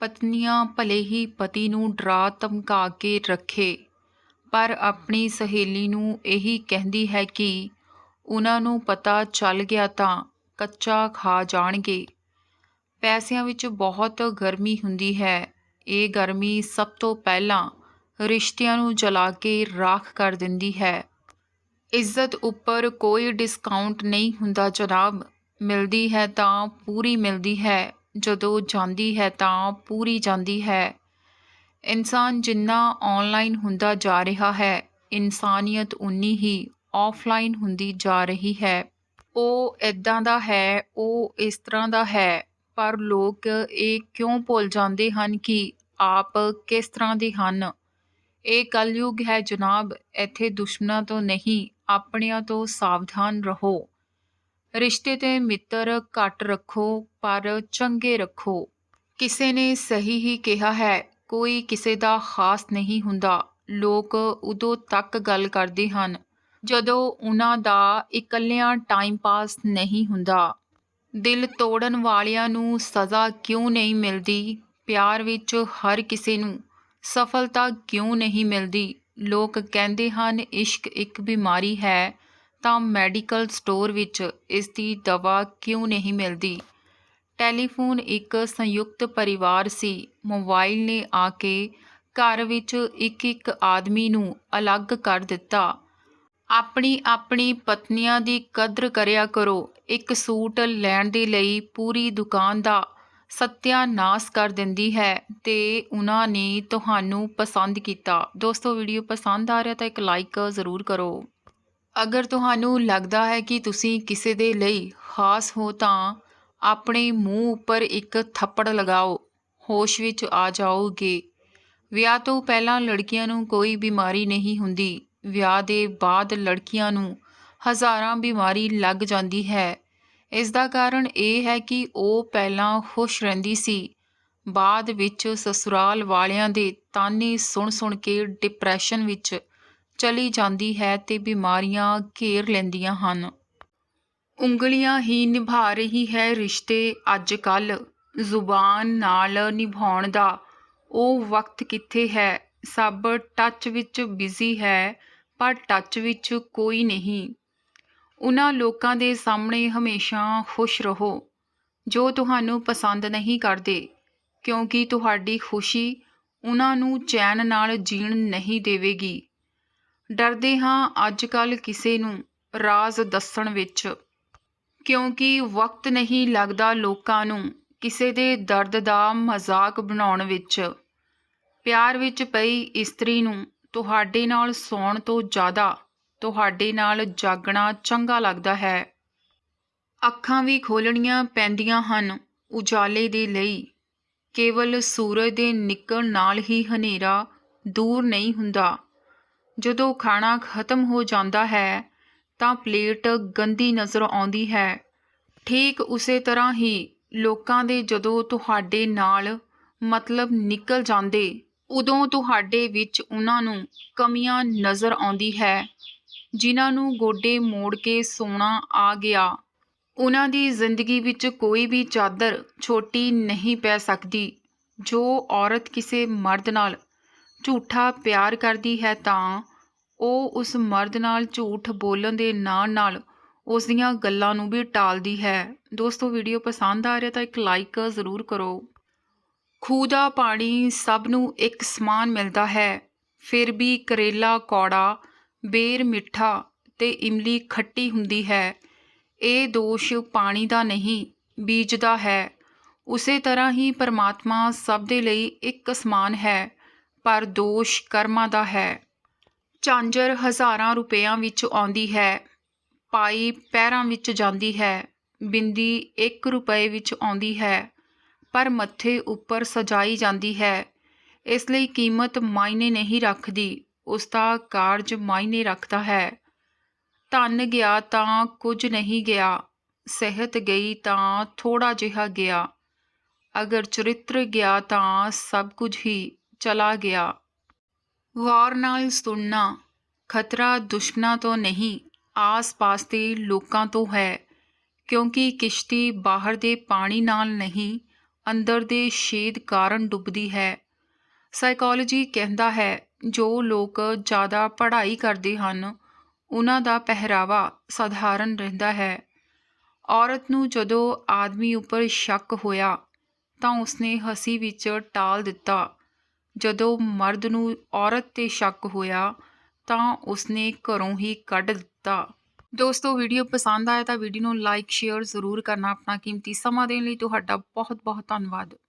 ਪਤਨੀਆਂ ਭਲੇ ਹੀ ਪਤੀ ਨੂੰ ਡਰਾ ਧਮਕਾ ਕੇ ਰੱਖੇ। ਪਰ ਆਪਣੀ ਸਹੇਲੀ ਨੂੰ ਇਹੀ ਕਹਿੰਦੀ ਹੈ ਕਿ ਉਹਨਾਂ ਨੂੰ ਪਤਾ ਚੱਲ ਗਿਆ ਤਾਂ ਕੱਚਾ ਖਾ ਜਾਣਗੇ। ਪੈਸਿਆਂ ਵਿੱਚ ਬਹੁਤ ਗਰਮੀ ਹੁੰਦੀ ਹੈ। ਇਹ ਗਰਮੀ ਸਭ ਤੋਂ ਪਹਿਲਾਂ ਰਿਸ਼ਤਿਆਂ ਨੂੰ ਜਲਾ ਕੇ ਰਾਖ ਕਰ ਦਿੰਦੀ ਹੈ। ਇੱਜ਼ਤ ਉੱਪਰ ਕੋਈ ਡਿਸਕਾਊਂਟ ਨਹੀਂ ਹੁੰਦਾ ਜਨਾਬ। ਮਿਲਦੀ ਹੈ ਤਾਂ ਪੂਰੀ ਮਿਲਦੀ ਹੈ। ਜਦੋਂ ਜਾਂਦੀ ਹੈ ਤਾਂ ਪੂਰੀ ਜਾਂਦੀ ਹੈ। ਇਨਸਾਨ ਜਿੰਨਾ ਆਨਲਾਈਨ ਹੁੰਦਾ ਜਾ ਰਿਹਾ ਹੈ, ਇਨਸਾਨੀਅਤ ਉਨੀ ਹੀ ਆਫਲਾਈਨ ਹੁੰਦੀ ਜਾ ਰਹੀ ਹੈ। ਉਹ ਇਦਾਂ ਦਾ ਹੈ, ਉਹ ਇਸ ਤਰ੍ਹਾਂ ਦਾ ਹੈ, ਪਰ ਲੋਕ ਇਹ ਕਿਉਂ ਭੁੱਲ ਜਾਂਦੇ ਹਨ ਕਿ ਆਪ ਕਿਸ ਤਰ੍ਹਾਂ ਦੇ ਹਨ? ਇਹ ਕਲਯੁਗ ਹੈ ਜਨਾਬ, ਇੱਥੇ ਦੁਸ਼ਮਣਾਂ ਤੋਂ ਨਹੀਂ, ਆਪਣਿਆਂ ਤੋਂ ਸਾਵਧਾਨ ਰਹੋ। ਰਿਸ਼ਤੇ ਤੇ ਮਿੱਤਰ ਘੱਟ ਰੱਖੋ, ਪਰ ਚੰਗੇ ਰੱਖੋ। ਕਿਸੇ ਨੇ ਸਹੀ ਹੀ ਕਿਹਾ ਹੈ, ਕੋਈ ਕਿਸੇ ਦਾ ਖਾਸ ਨਹੀਂ ਹੁੰਦਾ। ਲੋਕ ਉਦੋਂ ਤੱਕ ਗੱਲ ਕਰਦੇ ਹਨ, ਜਦੋਂ ਉਹਨਾਂ ਦਾ ਇਕੱਲਿਆਂ ਟਾਈਮ ਪਾਸ ਨਹੀਂ ਹੁੰਦਾ। ਦਿਲ ਤੋੜਨ ਵਾਲਿਆਂ ਨੂੰ ਸਜ਼ਾ ਕਿਉਂ ਨਹੀਂ ਮਿਲਦੀ? ਪਿਆਰ ਵਿੱਚ ਹਰ ਕਿਸੇ ਨੂੰ ਸਫਲਤਾ ਕਿਉਂ ਨਹੀਂ ਮਿਲਦੀ? ਲੋਕ ਕਹਿੰਦੇ ਹਨ, ਇਸ਼ਕ ਇੱਕ ਬਿਮਾਰੀ ਹੈ। ਤਾਂ ਮੈਡੀਕਲ ਸਟੋਰ ਵਿੱਚ ਇਸ ਦੀ ਦਵਾ ਕਿਉਂ ਨਹੀਂ ਮਿਲਦੀ? ਟੈਲੀਫੋਨ ਇੱਕ ਸੰਯੁਕਤ ਪਰਿਵਾਰ ਸੀ। ਮੋਬਾਈਲ ਨੇ ਆ ਕੇ ਘਰ ਵਿੱਚ ਇੱਕ ਇੱਕ ਆਦਮੀ ਨੂੰ ਅਲੱਗ ਕਰ ਦਿੱਤਾ। ਆਪਣੀ ਆਪਣੀ ਪਤਨੀਆਂ ਦੀ ਕਦਰ ਕਰਿਆ ਕਰੋ। ਇੱਕ ਸੂਟ ਲੈਣ ਦੇ ਲਈ ਪੂਰੀ ਦੁਕਾਨ ਦਾ ਸਤਿਆਨਾਸ਼ ਕਰ ਦਿੰਦੀ ਹੈ ਤੇ ਉਹਨਾਂ ਨੇ ਤੁਹਾਨੂੰ ਪਸੰਦ ਕੀਤਾ। ਦੋਸਤੋ ਵੀਡੀਓ ਪਸੰਦ ਆ ਰਿਹਾ ਤਾਂ ਇੱਕ ਲਾਈਕ ਜ਼ਰੂਰ ਕਰੋ। ਅਗਰ ਤੁਹਾਨੂੰ ਲੱਗਦਾ ਹੈ ਕਿ ਤੁਸੀਂ ਕਿਸੇ ਦੇ ਲਈ ਖਾਸ ਹੋ ਤਾਂ ਆਪਣੇ ਮੂੰਹ ਉੱਪਰ ਇੱਕ ਥੱਪੜ ਲਗਾਓ, ਹੋਸ਼ ਵਿੱਚ ਆ ਜਾਓਗੇ। ਵਿਆਹ ਤੋਂ ਪਹਿਲਾਂ ਲੜਕੀਆਂ ਨੂੰ ਕੋਈ ਬਿਮਾਰੀ ਨਹੀਂ ਹੁੰਦੀ। ਵਿਆਹ ਦੇ ਬਾਅਦ ਲੜਕੀਆਂ ਨੂੰ ਹਜ਼ਾਰਾਂ ਬਿਮਾਰੀ ਲੱਗ ਜਾਂਦੀ ਹੈ। ਇਸ ਦਾ ਕਾਰਨ ਇਹ ਹੈ ਕਿ ਉਹ ਪਹਿਲਾਂ ਖੁਸ਼ ਰਹਿੰਦੀ ਸੀ। ਬਾਅਦ ਵਿੱਚ ਸਸੁਰਾਲ ਵਾਲਿਆਂ ਦੇ ਤਾਨੇ ਸੁਣ-ਸੁਣ ਕੇ ਡਿਪਰੈਸ਼ਨ ਵਿੱਚ ਚਲੀ ਜਾਂਦੀ ਹੈ ਤੇ ਬਿਮਾਰੀਆਂ ਘੇਰ ਲੈਂਦੀਆਂ ਹਨ। ਉਂਗਲੀਆਂ ਹੀ ਨਿਭਾ ਰਹੀ ਹੈ ਰਿਸ਼ਤੇ ਅੱਜ ਕੱਲ ਜ਼ੁਬਾਨ ਨਾਲ ਨਿਭਾਉਣ ਦਾ ਉਹ ਵਕਤ ਕਿੱਥੇ ਹੈ? ਸਭ ਟੱਚ ਵਿੱਚ ਬਿਜ਼ੀ ਹੈ, ਪਰ ਟੱਚ ਵਿੱਚ ਕੋਈ ਨਹੀਂ। ਉਹਨਾਂ ਲੋਕਾਂ ਦੇ ਸਾਹਮਣੇ ਹਮੇਸ਼ਾ ਖੁਸ਼ ਰਹੋ, ਜੋ ਤੁਹਾਨੂੰ ਪਸੰਦ ਨਹੀਂ ਕਰਦੇ, ਕਿਉਂਕਿ ਤੁਹਾਡੀ ਖੁਸ਼ੀ ਉਹਨਾਂ ਨੂੰ ਚੈਨ ਨਾਲ ਜੀਣ ਨਹੀਂ ਦੇਵੇਗੀ। ਡਰਦੇ ਹਾਂ ਅੱਜ ਕੱਲ ਕਿਸੇ ਨੂੰ ਰਾਜ਼ ਦੱਸਣ ਵਿੱਚ। ਕਿਉਂਕਿ ਵਕਤ ਨਹੀਂ ਲੱਗਦਾ ਲੋਕਾਂ ਨੂੰ ਕਿਸੇ ਦੇ ਦਰਦ ਦਾ ਮਜ਼ਾਕ ਬਣਾਉਣ ਵਿੱਚ। ਪਿਆਰ ਵਿੱਚ ਪਈ ਇਸਤਰੀ ਨੂੰ ਤੁਹਾਡੇ ਨਾਲ ਸੌਣ ਤੋਂ ਜ਼ਿਆਦਾ ਤੁਹਾਡੇ ਨਾਲ ਜਾਗਣਾ ਚੰਗਾ ਲੱਗਦਾ ਹੈ। ਅੱਖਾਂ ਵੀ ਖੋਲਣੀਆਂ ਪੈਂਦੀਆਂ ਹਨ ਉਜਾਲੇ ਦੇ ਲਈ। ਕੇਵਲ ਸੂਰਜ ਦੇ ਨਿਕਲਣ ਨਾਲ ਹੀ ਹਨੇਰਾ ਦੂਰ ਨਹੀਂ ਹੁੰਦਾ। ਜਦੋਂ ਖਾਣਾ ਖਤਮ ਹੋ ਜਾਂਦਾ ਹੈ, ਤਾਂ ਪਲੇਟ ਗੰਦੀ ਨਜ਼ਰ ਆਉਂਦੀ ਹੈ। ਠੀਕ ਉਸੇ ਤਰ੍ਹਾਂ ਹੀ ਲੋਕਾਂ ਦੇ ਜਦੋਂ ਤੁਹਾਡੇ ਨਾਲ ਮਤਲਬ ਨਿਕਲ ਜਾਂਦੇ, ਉਦੋਂ ਤੁਹਾਡੇ ਵਿੱਚ ਉਹਨਾਂ ਨੂੰ ਕਮੀਆਂ ਨਜ਼ਰ ਆਉਂਦੀ ਹੈ, ਜਿਨ੍ਹਾਂ ਨੂੰ ਗੋਡੇ ਮੋੜ ਕੇ ਸੋਣਾ ਆ ਗਿਆ। ਉਹਨਾਂ ਦੀ ਜ਼ਿੰਦਗੀ ਵਿੱਚ ਕੋਈ ਵੀ ਚਾਦਰ ਛੋਟੀ ਨਹੀਂ ਪੈ ਸਕਦੀ, ਜੋ ਔਰਤ ਕਿਸੇ ਮਰਦ ਨਾਲ ਝੂਠਾ ਪਿਆਰ ਕਰਦੀ ਹੈ ਤਾਂ ਉਹ ਉਸ ਮਰਦ ਨਾਲ ਝੂਠ ਬੋਲਣ ਦੇ ਨਾਲ ਨਾਲ ਉਸ ਦੀਆਂ ਗੱਲਾਂ ਨੂੰ ਵੀ ਟਾਲਦੀ ਹੈ। ਦੋਸਤੋ ਵੀਡੀਓ ਪਸੰਦ ਆ ਰਿਹਾ ਤਾਂ ਇੱਕ ਲਾਈਕ ਜ਼ਰੂਰ ਕਰੋ। ਖੂਹ ਦਾ ਪਾਣੀ ਸਭ ਨੂੰ ਇੱਕ ਸਮਾਨ ਮਿਲਦਾ ਹੈ। ਫਿਰ ਵੀ ਕਰੇਲਾ, ਕੌੜਾ, ਬੇਰ, ਮਿੱਠਾ ਤੇ ਇਮਲੀ ਖੱਟੀ ਹੁੰਦੀ ਹੈ। ਇਹ ਦੋਸ਼ ਪਾਣੀ ਦਾ ਨਹੀਂ ਬੀਜ ਦਾ ਹੈ। ਉਸੇ ਤਰ੍ਹਾਂ ਹੀ ਪਰਮਾਤਮਾ ਸਭ ਦੇ ਲਈ ਇੱਕ ਸਮਾਨ ਹੈ। ਪਰ ਦੋਸ਼ ਕਰਮਾਂ ਦਾ ਹੈ। ਝਾਂਜਰ ਹਜ਼ਾਰਾਂ ਰੁਪਇਆਂ ਵਿੱਚ ਆਉਂਦੀ ਹੈ। ਪਾਈ ਪੈਰਾਂ ਵਿੱਚ ਜਾਂਦੀ ਹੈ। ਬਿੰਦੀ 1 ਰੁਪਏ ਵਿੱਚ ਆਉਂਦੀ ਹੈ। ਪਰ ਮੱਥੇ ਉੱਪਰ ਸਜਾਈ ਜਾਂਦੀ ਹੈ। ਇਸ ਲਈ ਕੀਮਤ ਮਾਇਨੇ ਨਹੀਂ ਰੱਖਦੀ। ਉਸ ਦਾ ਕਾਰਜ ਮਾਇਨੇ ਰੱਖਦਾ ਹੈ। ਧਨ ਗਿਆ ਤਾਂ ਕੁਝ ਨਹੀਂ ਗਿਆ। ਸਿਹਤ ਗਈ ਤਾਂ ਥੋੜਾ ਜਿਹਾ ਗਿਆ। ਅਗਰ ਚਰਿੱਤਰ ਗਿਆ ਤਾਂ ਸਭ ਕੁਝ ਹੀ। ਚਲਾ ਗਿਆ। ਗੌਰ ਨਾਲ ਸੁਣਨਾ, ਖਤਰਾ ਦੁਸ਼ਮਣਾਂ ਤੋਂ ਨਹੀਂ, ਆਸ-ਪਾਸ ਦੇ ਲੋਕਾਂ ਤੋਂ ਹੈ, ਕਿਉਂਕਿ ਕਿਸ਼ਤੀ ਬਾਹਰ ਦੇ ਪਾਣੀ ਨਾਲ ਨਹੀਂ, ਅੰਦਰ ਦੇ ਛੇਦ ਕਾਰਨ ਡੁੱਬਦੀ ਹੈ। ਸਾਈਕੋਲੋਜੀ ਕਹਿੰਦਾ ਹੈ, ਜੋ ਲੋਕ ਜ਼ਿਆਦਾ ਪੜ੍ਹਾਈ ਕਰਦੇ ਹਨ, ਉਹਨਾਂ ਦਾ ਪਹਿਰਾਵਾ ਸਧਾਰਨ ਰਹਿੰਦਾ ਹੈ। ਔਰਤ ਨੂੰ ਜਦੋਂ ਆਦਮੀ ਉੱਪਰ ਸ਼ੱਕ ਹੋਇਆ, ਤਾਂ ਉਸਨੇ ਹਸੀ ਵਿੱਚ ਟਾਲ ਦਿੱਤਾ। ਜਦੋਂ ਮਰਦ ਨੂੰ ਔਰਤ 'ਤੇ ਸ਼ੱਕ ਹੋਇਆ ਤਾਂ ਉਸਨੇ ਘਰੋਂ ਹੀ ਕੱਢ ਦਿੱਤਾ। ਦੋਸਤੋ, ਵੀਡੀਓ ਪਸੰਦ ਆਇਆ ਤਾਂ ਵੀਡੀਓ ਨੂੰ ਲਾਈਕ ਸ਼ੇਅਰ ਜ਼ਰੂਰ ਕਰਨਾ। ਆਪਣਾ ਕੀਮਤੀ ਸਮਾਂ ਦੇਣ ਲਈ ਤੁਹਾਡਾ ਬਹੁਤ ਬਹੁਤ ਧੰਨਵਾਦ।